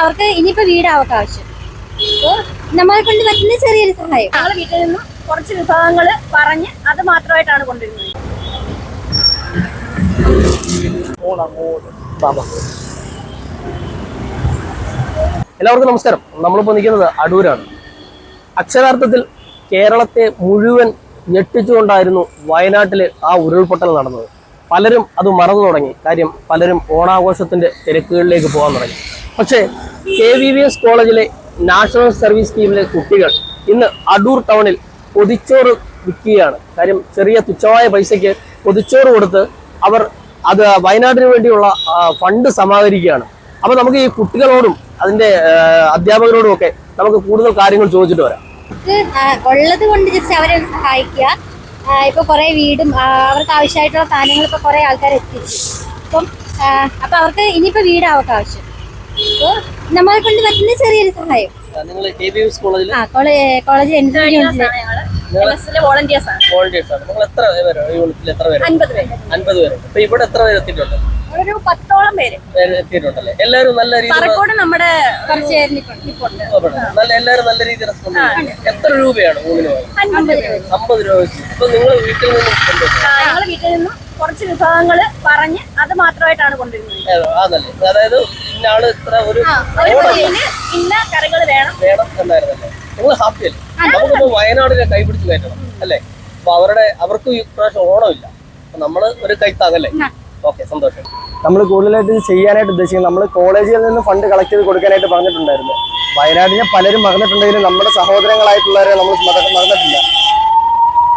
അവർക്ക് ഇനിയിപ്പോ വീട് അവർക്ക് ആവശ്യം. അപ്പോ നമ്മളെ കൊണ്ട് പറ്റുന്ന ചെറിയൊരു സഹായം. ഞങ്ങളെ വീട്ടിൽ നിന്നും കുറച്ച് വിഭവങ്ങൾ പറഞ്ഞ് അത് മാത്രമായിട്ടാണ് കൊണ്ടുവരുന്നത്. എല്ലാവർക്കും നമസ്കാരം. നമ്മളിപ്പോൾ നിൽക്കുന്നത് അടൂരാണ്. അക്ഷരാർത്ഥത്തിൽ കേരളത്തെ മുഴുവൻ ഞെട്ടിച്ചുകൊണ്ടായിരുന്നു വയനാട്ടിലെ ആ ഉരുൾപൊട്ടൽ നടന്നത്. പലരും അത് മറന്നു തുടങ്ങി. കാര്യം പലരും ഓണാഘോഷത്തിന്റെ തിരക്കുകളിലേക്ക് പോകാൻ തുടങ്ങി. പക്ഷേ കെ വി വി എസ് കോളേജിലെ നാഷണൽ സർവീസ് ടീമിലെ കുട്ടികൾ ഇന്ന് അടൂർ ടൗണിൽ പൊതിച്ചോറ് വിൽക്കുകയാണ്. കാര്യം ചെറിയ തുച്ഛമായ പൈസയ്ക്ക് പൊതിച്ചോറ് കൊടുത്ത് അവർ അത് വയനാടിന് വേണ്ടിയുള്ള ഫണ്ട് സമാഹരിക്കുകയാണ്. അപ്പോൾ നമുക്ക് ഈ കുട്ടികളോടും അതിന്റെ അധ്യാപകരോടും ഒക്കെ നമുക്ക് കൂടുതൽ കാര്യങ്ങൾ ചോദിച്ചിട്ട് വരാം. ഉള്ളത് കൊണ്ട് ജസ്റ്റ് അവരെ സഹായിക്കുക. ഇപ്പൊ കുറെ വീടും അവർക്ക് ആവശ്യമായിട്ടുള്ള സാധനങ്ങൾ ഇപ്പൊ കുറെ ആൾക്കാർ എത്തിച്ചു അപ്പം അപ്പൊ അവർക്ക് ഇനിയിപ്പോ വീട് അവർക്ക് ആവശ്യം. നമ്മളെ കൊണ്ട് പറ്റുന്ന ചെറിയൊരു സഹായം. നിങ്ങൾ കോളേജിൽ ആ കോളേജ് വോളണ്ടിയേഴ്സ് ആണ്. വോളണ്ടിയേഴ്സ് ആണ്. നിങ്ങൾ എത്ര പേര്? യൂണിറ്റിൽ എത്ര പേര്? അൻപത് പേര്. അൻപത് പേര്. ഇപ്പൊ ഇവിടെ എത്ര പേര് എത്തിയിട്ടുണ്ട്? ഒരു പത്തോളം പേര്. പേര് എത്തിയിട്ടുണ്ടല്ലേ? എല്ലാവരും നല്ല രീതിയിൽ നമ്മുടെ നല്ല എല്ലാവരും നല്ല രീതിയിൽ റെസ്പോണ്ട് എത്ര രൂപയാണ് ഊണിന് രൂപ. അമ്പത് രൂപ വെച്ച്. ഇപ്പൊ നിങ്ങൾ വീട്ടിൽ നിന്ന് വീട്ടിൽ നിന്നും കുറച്ച് വിഭവങ്ങൾ പറഞ്ഞ് അത് മാത്രമായിട്ടാണ് കൊണ്ടുവരുന്നത്? അതായത് ഇന്ന ആൾ ഇത്ര ഒരു ഇന്ന കറികൾ വേണം. വേണം എന്നായിരുന്നല്ലേ നിങ്ങൾ ഹാപ്പി അല്ലേ? നമുക്കിപ്പോ വയനാടിനെ കൈപിടിച്ച് കയറ്റണം അല്ലേ? അപ്പൊ അവരുടെ അവർക്ക് ഈ പ്രാവശ്യം ഓണമില്ല. അപ്പൊ നമ്മൾ ഒരു കൈത്താങ്ങല്ലേ? ഓക്കെ സന്തോഷം. നമ്മൾ കൂടുതലായിട്ട് ചെയ്യാനായിട്ട് ഉദ്ദേശിക്കുന്നത് നമ്മൾ കോളേജിൽ നിന്ന് ഫണ്ട് കളക്ട് ചെയ്ത് കൊടുക്കാനായിട്ട് പറഞ്ഞിട്ടുണ്ടായിരുന്നു. വയനാടിനെ പലരും മറന്നിട്ടുണ്ടെങ്കിലും നമ്മുടെ സഹോദരങ്ങളായിട്ടുള്ളവരെ നമ്മൾ മറന്നിട്ടില്ല.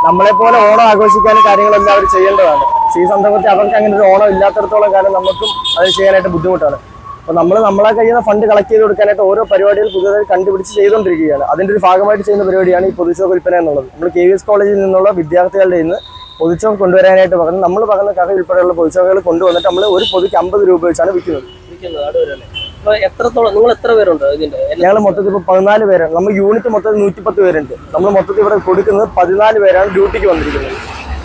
നമ്മളെ പോലെ ഓണം ആഘോഷിക്കാൻ കാര്യങ്ങളെല്ലാം അവർ ചെയ്യേണ്ടതാണ്. ഈ സന്ദർഭത്തിൽ അവർക്ക് അങ്ങനെ ഒരു ഓണം ഇല്ലാത്തടത്തോളം കാലം നമുക്കും അത് ചെയ്യാനായിട്ട് ബുദ്ധിമുട്ടാണ്. അപ്പോൾ നമ്മൾ നമ്മളെ കഴിയുന്ന ഫണ്ട് കളക്ട് ചെയ്ത് കൊടുക്കാനായിട്ട് ഓരോ പരിപാടികൾ പുതിയതായി കണ്ടുപിടിച്ച് ചെയ്തുകൊണ്ടിരിക്കുകയാണ്. അതിന്റെ ഒരു ഭാഗമായിട്ട് ചെയ്യുന്ന പരിപാടിയാണ് ഈ പൊതുച്ചോ വിൽപ്പന എന്നുള്ളത്. നമ്മൾ കെ വി എസ് കോളേജിൽ നിന്നുള്ള വിദ്യാർത്ഥികളുടെ ഇന്ന് പൊതുച്ചോ കൊണ്ടുവരാനായിട്ട് പറഞ്ഞു നമ്മൾ പറഞ്ഞ കഥ ഉൾപ്പെടെയുള്ള പൊതുച്ചോക്കുകൾ കൊണ്ടുവന്നിട്ട് നമ്മൾ ഒരു പൊതുക്ക് അമ്പത് രൂപ വെച്ചാണ് വിൽക്കുന്നത്. എത്രത്തോളം നിങ്ങൾ എത്ര പേരുണ്ട് ഇതിന്റെ ഞങ്ങൾ മൊത്തത്തിൽ ഇപ്പോൾ പതിനാല് പേരാണ്. നമ്മൾ യൂണിറ്റ് മൊത്തത്തിൽ നൂറ്റിപ്പത്ത് പേരുണ്ട്. നമ്മൾ മൊത്തത്തിൽ ഇവിടെ കൊടുക്കുന്നത് പതിനാല് പേരാണ് ഡ്യൂട്ടിക്ക് വന്നിരിക്കുന്നത്.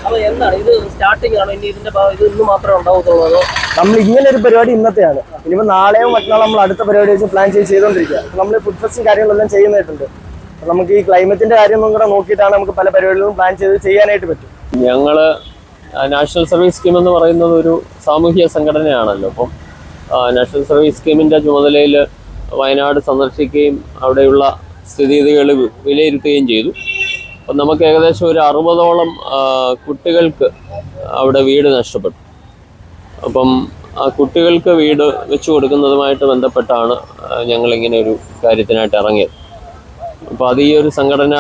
അപ്പൊ എന്താണ്? ഇത് സ്റ്റാർട്ടിംഗ് ആണ്? ഇനി ഇതിന്റെ ഇത് ഇന്ന് മാത്രമേ ഉണ്ടാവത്തുള്ളൂ നമ്മൾ ഇങ്ങനെ ഒരു പരിപാടി ഇന്നത്തെയാണ്. ഇനിയിപ്പോൾ നാളെയോ മറ്റന്നാൾ നമ്മൾ അടുത്ത പരിപാടി വെച്ച് പ്ലാൻ ചെയ്ത് ചെയ്തുകൊണ്ടിരിക്കുക. നമ്മൾ ഫുഡ് ഫെസ്റ്റും കാര്യങ്ങളെല്ലാം ചെയ്യുന്നതായിട്ടുണ്ട്. നമുക്ക് ഈ ക്ലൈമറ്റിന്റെ കാര്യം ഒന്നും കൂടെ നോക്കിയിട്ടാണ് നമുക്ക് പല പരിപാടികളും പ്ലാൻ ചെയ്ത് ചെയ്യാനായിട്ട് പറ്റും. ഞങ്ങൾ നാഷണൽ സർവീസ് സ്കീം എന്ന് പറയുന്നത് ഒരു സാമൂഹിക സംഘടനയാണല്ലോ. അപ്പം നാഷണൽ സർവീസ് സ്കീമിന്റെ ചുമതലയിൽ വയനാട് സന്ദർശിക്കുകയും അവിടെയുള്ള സ്ഥിതിഗതികൾ വിലയിരുത്തുകയും ചെയ്തു. അപ്പം നമുക്ക് ഏകദേശം ഒരു അറുപതോളം കുട്ടികൾക്ക് അവിടെ വീട് നഷ്ടപ്പെട്ടു. അപ്പം ആ കുട്ടികൾക്ക് വീട് വെച്ചു കൊടുക്കുന്നതുമായിട്ട് ബന്ധപ്പെട്ടാണ് ഞങ്ങളിങ്ങനെ ഒരു കാര്യത്തിനായിട്ട് ഇറങ്ങിയത്. അപ്പോൾ അത് ഈ ഒരു സംഘടന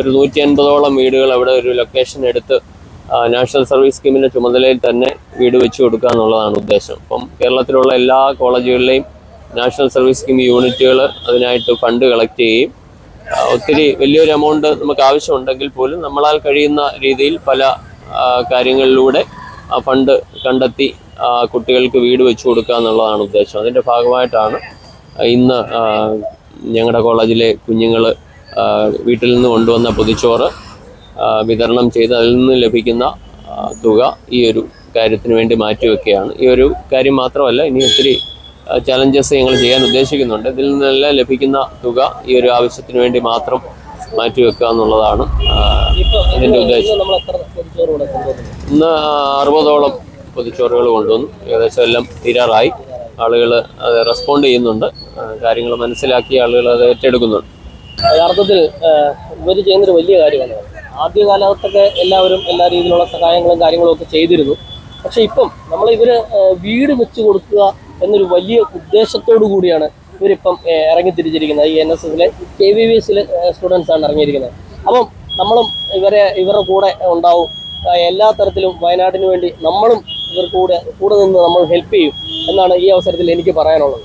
ഒരു നൂറ്റി അൻപതോളം വീടുകൾ അവിടെ ഒരു ലൊക്കേഷൻ എടുത്ത് നാഷണൽ സർവീസ് സ്കീമിന്റെ ചുമതലയിൽ തന്നെ വീട് വെച്ചു കൊടുക്കുക എന്നുള്ളതാണ് ഉദ്ദേശം. അപ്പം കേരളത്തിലുള്ള എല്ലാ കോളേജുകളിലെയും നാഷണൽ സർവീസ് സ്കീം യൂണിറ്റുകൾ അതിനായിട്ട് ഫണ്ട് കളക്ട് ചെയ്യുകയും ഒത്തിരി വലിയൊരു എമൗണ്ട് നമുക്ക് ആവശ്യമുണ്ടെങ്കിൽ പോലും നമ്മളാൽ കഴിയുന്ന രീതിയിൽ പല കാര്യങ്ങളിലൂടെ ഫണ്ട് കണ്ടെത്തി കുട്ടികൾക്ക് വീട് വെച്ചു കൊടുക്കുക എന്നുള്ളതാണ് ഉദ്ദേശം. അതിന്റെ ഭാഗമായിട്ടാണ് ഇന്ന് ഞങ്ങളുടെ കോളേജിലെ കുഞ്ഞുങ്ങൾ വീട്ടിൽ നിന്ന് കൊണ്ടുവന്ന പൊതിച്ചോറ് വിതരണം ചെയ്ത് അതിൽ നിന്ന് ലഭിക്കുന്ന തുക ഈ ഒരു കാര്യത്തിന് വേണ്ടി മാറ്റിവെക്കുകയാണ്. ഈ ഒരു കാര്യം മാത്രമല്ല ഇനി ഒത്തിരി ചലഞ്ചസ് ഞങ്ങൾ ചെയ്യാൻ ഉദ്ദേശിക്കുന്നുണ്ട്. ഇതിൽ നിന്നെല്ലാം ലഭിക്കുന്ന തുക ഈ ഒരു ആവശ്യത്തിന് വേണ്ടി മാത്രം മാറ്റിവെക്കുക എന്നുള്ളതാണ് ഇതിന്റെ ഉദ്ദേശം. ഇന്ന് അറുപതോളം പൊതിച്ചോറുകൾ കൊണ്ടുവന്നു. ഏകദേശം എല്ലാം തീരാറായി. ആളുകൾ അത് റെസ്പോണ്ട് ചെയ്യുന്നുണ്ട്. കാര്യങ്ങൾ മനസ്സിലാക്കി ആളുകൾ അത് ഏറ്റെടുക്കുന്നുണ്ട്. യഥാർത്ഥത്തിൽ ഇവർ ചെയ്യുന്നൊരു വലിയ കാര്യമാണ്. ആദ്യ കാലത്തൊക്കെ എല്ലാവരും എല്ലാ രീതിയിലുള്ള സഹായങ്ങളും കാര്യങ്ങളും ഒക്കെ ചെയ്തിരുന്നു. പക്ഷെ ഇപ്പം നമ്മൾ ഇവർ വീട് വെച്ച് കൊടുക്കുക എന്നൊരു വലിയ ഉദ്ദേശത്തോടു കൂടിയാണ് ഇവരിപ്പം ഇറങ്ങി ഇറങ്ങിത്തിരിച്ചിരിക്കുന്നത്. ഈ എൻ എസ് എസിലെ കെ വി വി എസിലെ സ്റ്റുഡൻസ് ആണ് ഇറങ്ങിയിരിക്കുന്നത്. അപ്പം നമ്മളും ഇവരെ ഇവരുടെ കൂടെ ഉണ്ടാവും. എല്ലാ തരത്തിലും വയനാടിന് വേണ്ടി നമ്മളും ഇവർ കൂടെ കൂടെ നിന്ന് നമ്മൾ ഹെൽപ്പ് ചെയ്യും എന്നാണ് ഈ അവസരത്തിൽ എനിക്ക് പറയാനുള്ളത്.